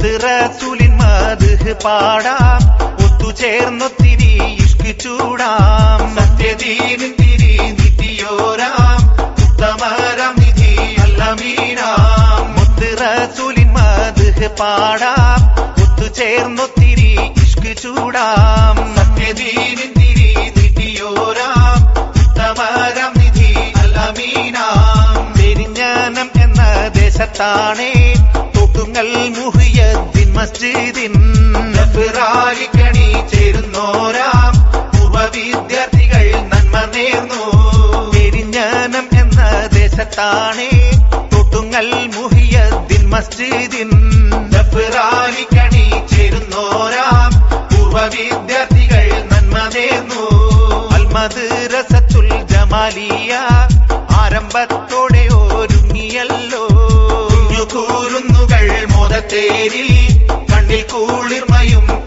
മുത്തുറസുലിൻ മധുഹ് പാടാം. ഒത്തുചേർന്നൊത്തിരി ഇഷ്ക് ചൂടാം. സത്യദീനിൻ തിരി നിധിയോരാം. ഉത്തമരം നിധി അല്ലമീനാം മുത്തുറസുലിൻ മധുഹ് പാടാം. ഒത്തുചേർന്നൊത്തിരി ഇഷ്ക് ചൂടാം. സത്യദീനിൻ തിരി നിധിയോരാം. ഉത്തമരം നിധി അല്ലമീനാം പെരിഞ്ഞാനം എന്ന ദേശത്താണേ. തൊട്ടുങ്ങൽ മുഹിയത്തിൻ മസ്ജിദിൻ. ഫിറാലിക്കണി ചേരുന്നോരാം പൂർവ നന്മ നേർന്നു. പെരിഞ്ഞാനം എന്ന ദേശത്താണേ തൊട്ടുങ്ങൽ മുഹിയത്തിൻ മസ്ജിദിൻ. ഫിറാലിക്കണി ചേരുന്നോരാം പൂർവ നന്മ നേർന്നു. അൽമദ്രസത്തുൽ ജമാലിയ ആരംഭത്തോടെ തേരിൽ കണ്ണിൽ കൂളിർമയും